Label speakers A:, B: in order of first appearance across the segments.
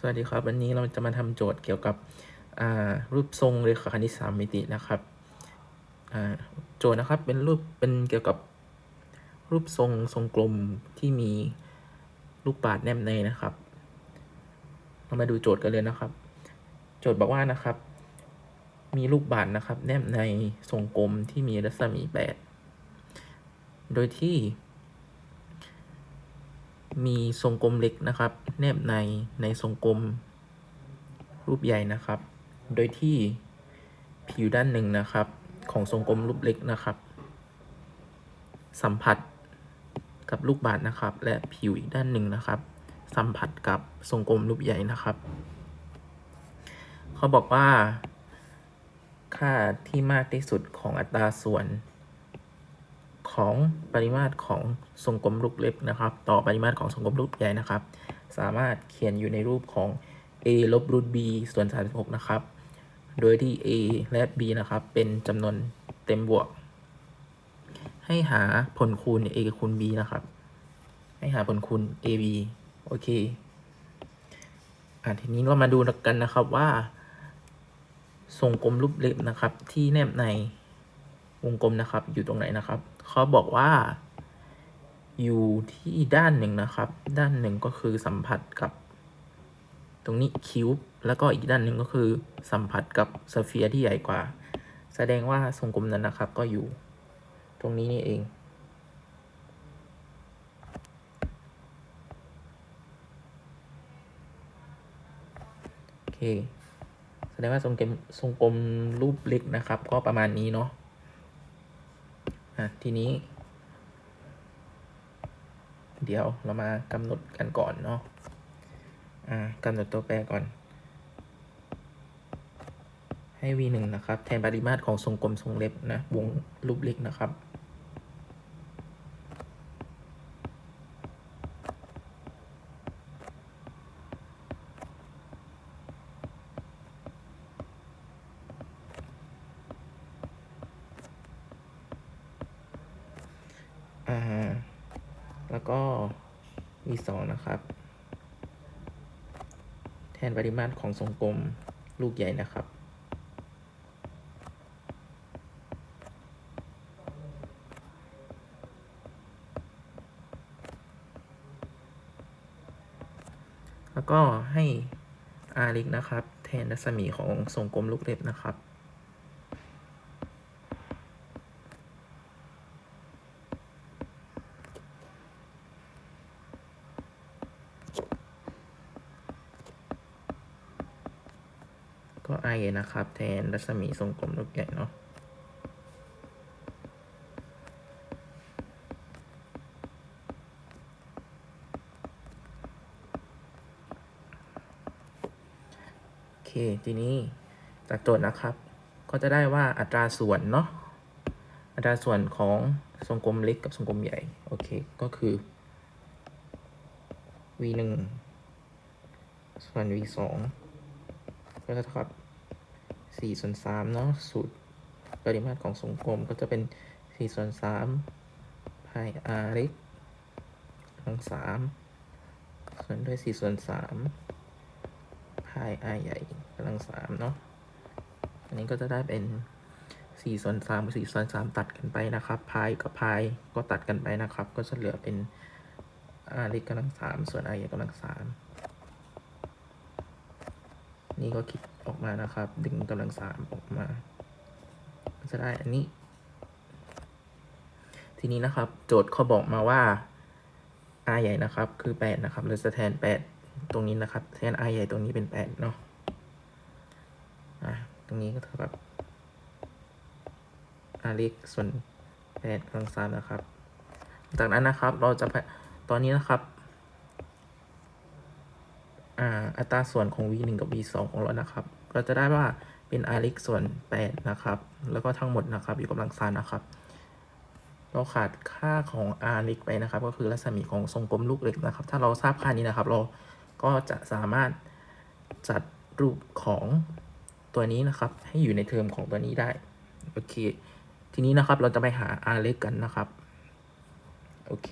A: สวัสดีครับ วันนี้เราจะมาทำโจทย์เกี่ยวกับรูปทรงเรขาคณิตสามมิตินะครับโจทย์นะครับเป็นรูปเป็นเกี่ยวกับรูปทรงทรงกลมที่มีลูกบาศก์แนบในนะครับ เรามาดูโจทย์กันเลยนะครับ โจทย์บอกว่านะครับ มีลูกบาศก์นะครับ แนบในทรงกลมที่มีรัศมีแปดโดยที่ มีทรงกลมเล็กนะครับ แนบในในทรงกลม รูปใหญ่นะครับ โดยที่ผิวด้านหนึ่งนะครับ ของทรงกลมรูปเล็กนะครับ สัมผัสกับลูกบาศนะครับ และผิวอีกด้านหนึ่งนะครับ สัมผัสกับทรงกลมรูปใหญ่นะครับ เขาบอกว่า ค่าที่มากที่สุดของอัตราส่วน ของปริมาตรของทรงกลมรูปเล็กนะครับ ต่อปริมาตรของทรงกลมรูปใหญ่นะครับ สามารถเขียนอยู่ในรูปของ a ลบรูท b ส่วน 36 นะครับ โดยที่ a และ b นะครับ เป็นจำนวนเต็มบวก ให้หาผลคูณ a คูณ b นะครับ ให้หาผลคูณ ab โอเคอะทีนี้เรามาดูกันนะครับว่าทรงกลมรูปเล็กนะครับ ที่แนบในวงกลมนะครับ อยู่ตรงไหนนะครับ เขาบอกว่า อยู่ที่ด้านหนึ่งนะครับ ด้านหนึ่งก็คือสัมผัสกับ ตรงนี้คิวบ์แล้วก็อีกด้านหนึ่งก็คือสัมผัสกับสเฟียร์ที่ใหญ่กว่า แสดงว่าทรงกลมนั้นนะครับ ก็อยู่ ตรงนี้นี่เองโอเคแสดงว่าทรงกลมทรงกลมรูปเล็กนะครับ ก็ประมาณนี้เนาะ อะทีนี้ เดี๋ยวเรามากำหนดกันก่อนเนาะอ่ากำหนดตัวแปรก่อน ให้ v หนึ่งนะครับ แทนปริมาตรของทรงกลมทรงเล็บนะ วงรูปเล็กนะครับ อ่า แล้วก็ v สองนะครับ แทนปริมาตรของทรงกลมลูกใหญ่นะครับ แล้วก็ให้ r เล็กนะครับ แทนรัศมีของทรงกลมลูกเล็บนะครับ ก็ i นะครับ แทนรัศมีทรงกลมลูกใหญ่เนาะโอเค ทีนี้จากโจทย์นะครับ ก็จะได้ว่าอัตราส่วนเนาะอัตราส่วนของทรงกลมเล็กกับทรงกลมใหญ่ โอเค ก็คือ v หนึ่งส่วน v สองก็จะเท่ากับ สี่ส่วนสามเนาะสูตรปริมาตรของทรงกลมก็จะเป็นสี่ส่วนสามพาย r เล็กกำลังสามส่วนด้วยสี่ส่วนสามพาย r ใหญ่กำลังสามเนาะอันนี้ก็จะได้เป็นสี่ส่วนสามกับสี่ส่วนสามตัดกันไปนะครับพายกับพายก็ตัดกันไปนะครับ ก็จะเหลือเป็น r เล็กกำลังสามส่วน r ใหญ่กำลังสามนี่ก็คิด ออกมานะครับ ดึงกำลังสามออกมา จะได้อันนี้ ทีนี้นะครับ โจทย์เขาบอกมาว่า r ใหญ่นะครับ คือแปดนะครับเราจะแทนแปดตรงนี้นะครับ แทน r ใหญ่ตรงนี้เป็นแปดเนาะอะตรงนี้ก็เท่ากับ r เล็กส่วนแปดกำลังสามนะครับ จากนั้นนะครับเราจะตอนนี้นะครับอ่าอัตราส่วนของ v 1กับ v 2ของเรานะครับ เราจะได้ว่าเป็น r เล็กส่วน 8 นะครับ แล้วก็ทั้งหมดนะครับ อยู่กำลังสามนะครับ เราขาดค่าของ r เล็กไปนะครับ ก็คือรัศมีของทรงกลมลูกเล็กนะครับ ถ้าเราทราบค่านี้นะครับ เราก็จะสามารถจัดรูปของตัวนี้นะครับ ให้อยู่ในเทอมของตัวนี้ได้ โอเค ทีนี้นะครับ เราจะไปหา r เล็กกันนะครับ โอเค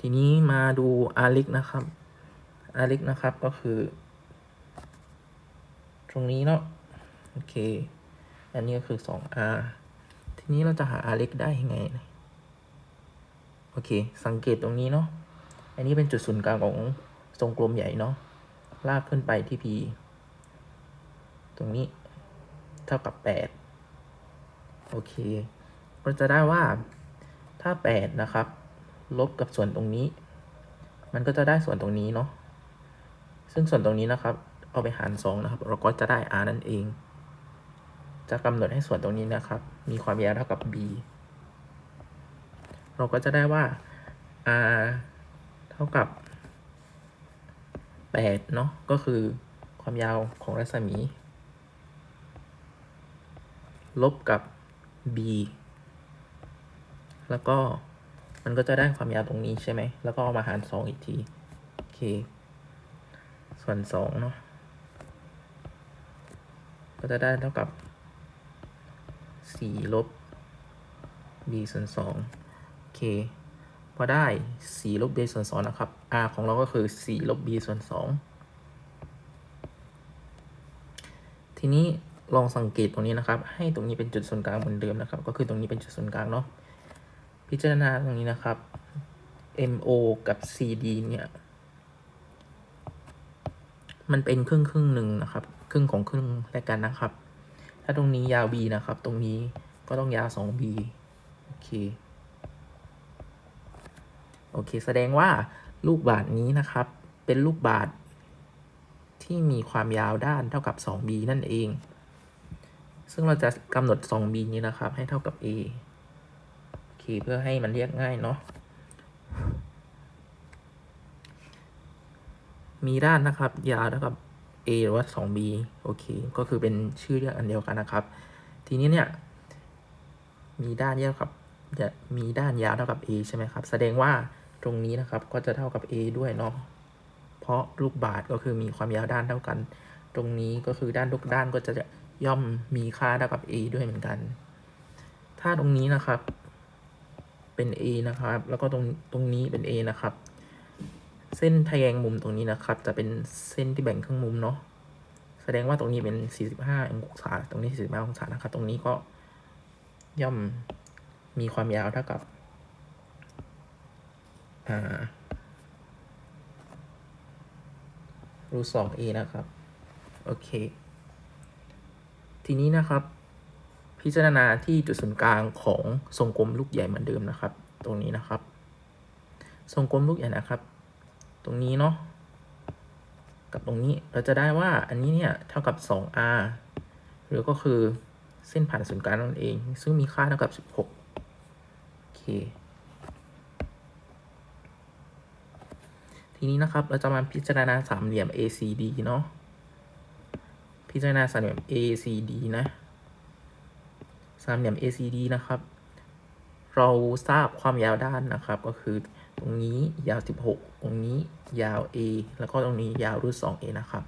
A: ทีนี้มาดู r เล็กนะครับ r เล็กนะครับ ก็คือ ตรงนี้เนาะโอเค อันนี้ก็คือ 2r ทีนี้เราจะหา r เล็กได้ยังไงนะโอเค สังเกตตรงนี้เนาะ อันนี้เป็นจุดศูนย์กลางของทรงกลมใหญ่เนาะ ลากขึ้นไปที่ p ตรงนี้เท่ากับ 8 โอเค เราจะได้ว่าถ้า 8 นะครับ ลบกับส่วนตรงนี้ มันก็จะได้ส่วนตรงนี้เนาะ ซึ่งส่วนตรงนี้นะครับ เอาไปหาร 2 นะครับ เราก็จะได้ r นั่นเอง จะกำหนดให้ส่วนตรงนี้นะครับ มีความยาวเท่ากับ b เราก็จะได้ว่า r เท่ากับ 8 เนาะก็คือความยาวของรัศมี ลบกับ b แล้วก็มันก็จะได้ความยาวตรงนี้ใช่ไหม แล้วก็เอามาหาร 2 อีกที โอเค ส่วน 2 เนาะ ก็จะได้เท่ากับ4ลบ b ส่วน2โอเคพอได้ 4 ลบ b ส่วน2นะครับ r ของเราก็คือ 4 ลบ b ส่วน2 ทีนี้ลองสังเกตตรงนี้นะครับ ให้ตรงนี้เป็นจุดศูนย์กลางเหมือนเดิมนะครับ ก็คือตรงนี้เป็นจุดศูนย์กลางเนาะ พิจารณาตรงนี้นะครับ MO กับ CD เนี่ย มันเป็นครึ่งครึ่งหนึ่งนะครับ รึ่งของครึ่งแรกกันนะครับ ถ้าตรงนี้ยาว B นะครับ ตรงนี้ก็ต้องยาว 2B โอเค โอเค แสดงว่าลูกบาศก์นี้นะครับ เป็นลูกบาศที่มีความยาวด้านเท่ากับ 2b นั่นเอง ซึ่งเราจะกำหนด 2b นี้นะครับ ให้เท่ากับ a โอเค เพื่อให้มันเรียกง่ายเนาะ มีด้านนะครับ ยาวเท่ากับ a หรือว่า 2b โอเค ก็คือเป็นชื่อเรียกอันเดียวกันนะครับ ทีนี้เนี่ย มีด้านเท่ากับจะมีด้านยาวเท่ากับ a ใช่ไหมครับ แสดงว่าตรงนี้นะครับก็จะเท่ากับ a ด้วยเนาะ เพราะลูกบาศก์ก็คือมีความยาวด้านเท่ากัน ตรงนี้ก็คือด้านทุกด้านก็จะย่อมมีค่าเท่ากับ a ด้วยเหมือนกัน ถ้าตรงนี้นะครับ เป็น a นะครับ แล้วก็ตรงตรงนี้เป็น a นะครับ เส้นทแยงมุมตรงนี้นะครับ จะเป็นเส้นที่แบ่งครึ่งมุมเนาะแสดงว่าตรงนี้เป็น 45 องศา ตรงนี้ 45 องศานะครับ ตรงนี้ก็ย่อมมีความยาวเท่ากับรูทสอง a นะครับ โอเค ทีนี้นะครับ พิจารณาที่จุดศูนย์กลางของทรงกลมลูกใหญ่เหมือนเดิมนะครับ ตรงนี้นะครับ ทรงกลมลูกใหญ่นะครับ ตรงนี้เนาะกับตรงนี้เราจะได้ว่าอันนี้เนี่ยเท่ากับ 2r หรือก็คือเส้นผ่านศูนย์กลางนั่นเอง ซึ่งมีค่าเท่ากับ 16 โอเค ทีนี้นะครับเราจะมาพิจารณาสามเหลี่ยม ACD เนาะพิจารณาสามเหลี่ยม ACD นะสามเหลี่ยม ACD นะครับ เราทราบความยาวด้านนะครับก็คือ ตรงนี้ยาว 16 ตรงนี้ยาว A แล้วก็ตรงนี้ยาวรูท 2A นะครับ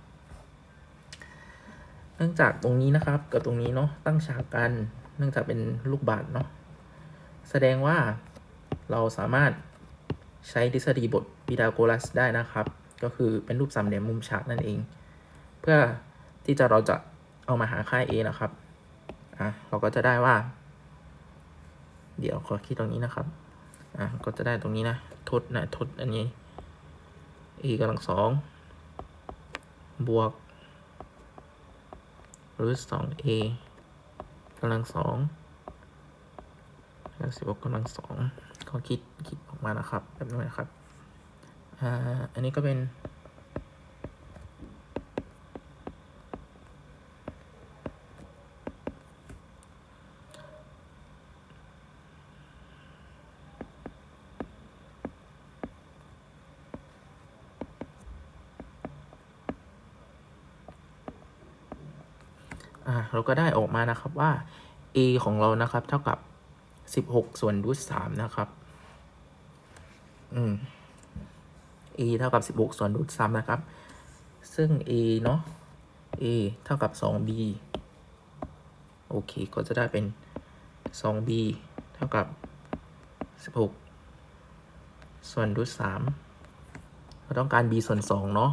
A: เนื่องจากตรงนี้นะครับกับตรงนี้เนาะตั้งฉากกัน เนื่องจากเป็นลูกบาศก์เนาะ แสดงว่าเราสามารถใช้ทฤษฎีบทพีทาโกรัสได้นะครับ ก็คือเป็นรูปสามเหลี่ยมมุมฉากนั่นเอง เพื่อที่จะเราจะเอามาหาค่า a นะครับ อะเราก็จะได้ว่า เดี๋ยวขอคิดตรงนี้นะครับ อะก็จะได้ตรงนี้นะ ทดนะทดอันนี้ e กำลังสองบวกรูทสอง a กำลังสองแล้วสิบหกกำลังสองขอคิดคิดออกมานะครับแบบนี้นะครับ อ่า อันนี้ก็เป็น ก็ได้ออกมานะครับว่า a ของเรานะครับ เท่ากับ 16 ส่วนรูทสามนะครับ อืม a เท่ากับ 16 ส่วนรูทสามนะครับ ซึ่ง a เนาะ a เท่ากับ 2b โอเค ก็จะได้เป็น 2b เท่ากับ 16 ส่วนรูทสามเราต้องการ b ส่วนสองเนาะ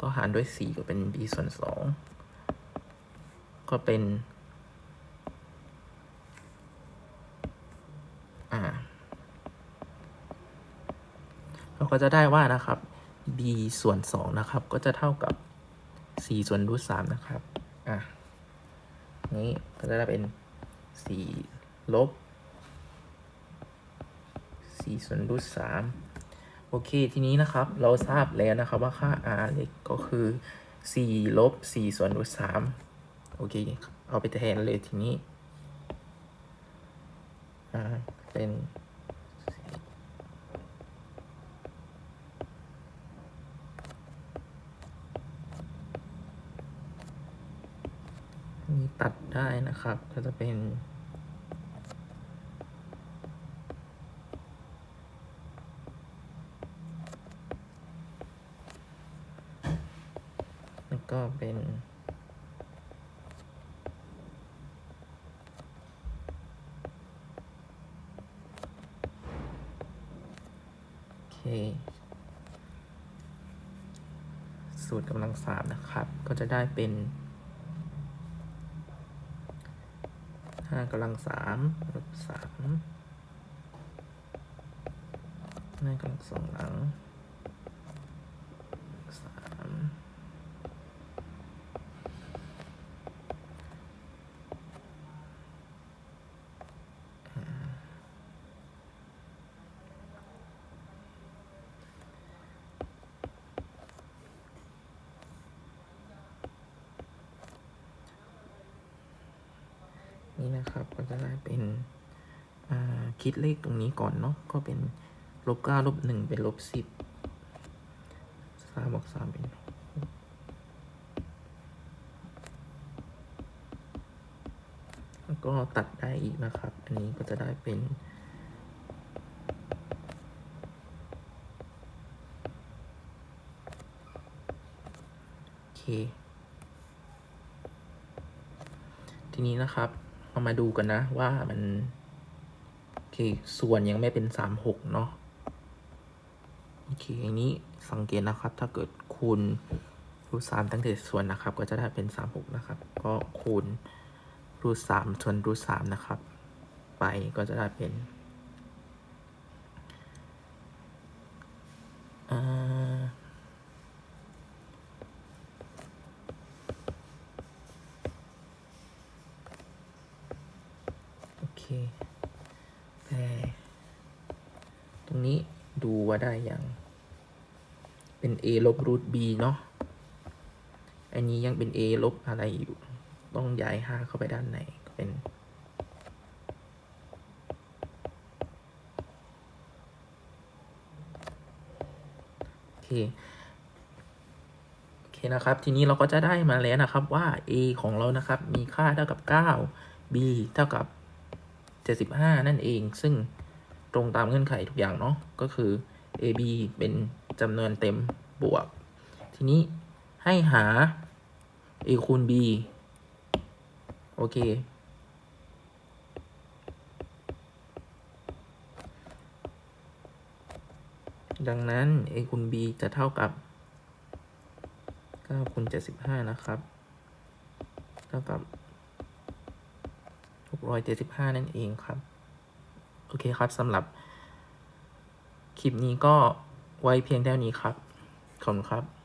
A: ก็หารด้วยสี่ก็เป็น b ส่วนสอง ก็เป็น อ่า เราก็จะได้ว่านะครับ b ส่วนสองนะครับ ก็จะเท่ากับสี่ส่วนรูทสามนะครับ อะ นี้ก็จะได้เป็นสี่ลบสี่ส่วนรูทสามโอเค ทีนี้นะครับ เราทราบแล้วนะครับว่าค่า r เล็กก็คือสี่ลบสี่ส่วนรูทสาม โอเค เอาไปแทนเลยทีนี้เป็นนี่ตัดได้นะครับ ก็จะเป็นแล้วก็เป็น โอเค สูตรกำลังสามนะครับ ก็จะได้เป็นห้ากำลังสามลบสามห้ากำลังสองหลังสามอ่า นะครับ ก็จะได้เป็นคิดเลขตรงนี้ก่อนเนาะก็เป็นลบเก้าลบหนึ่งเป็นลบสิบสามบวกสามเป็นกแล้วก็ตัดได้อีกนะครับ อันนี้ก็จะได้เป็นทีนี้นะครับ เรามาดูกันนะว่ามันโอเคส่วนยังไม่เป็นสามหกเนาะโอเคอันนี้สังเกตนะครับ ถ้าเกิดคูณรูทสามตั้งแต่ส่วนนะครับ ก็จะได้เป็นสามหกนะครับ ก็คูณรูทสามส่วนรูทสามนะครับ ไปก็จะได้เป็นอ่า คแต่ตรงนี้ดูว่าได้อย่างเป็น a ลบรูท b เนาะ อันนี้ยังเป็น a ลบอะไรอยู่ ต้องย้ายห้าเข้าไปด้านในก็เป็น โอเค โอเคนะครับ ทีนี้เราก็จะได้มาแล้วนะครับว่า a ของเรานะครับ มีค่าเท่ากับ 9 b เท่ากับ 75 นั่นเอง ซึ่งตรงตามเงื่อนไขทุกอย่างเนาะก็คือ a b เป็นจำนวนเต็มบวก ทีนี้ให้หา a คูณ b โอเค ดังนั้น a คูณ b จะเท่ากับ9คูณ75 นะครับ เท่ากับ 675 นั่นเองครับ โอเคครับสำหรับคลิปนี้ก็ไว้เพียงเท่านี้ครับ ขอบคุณครับ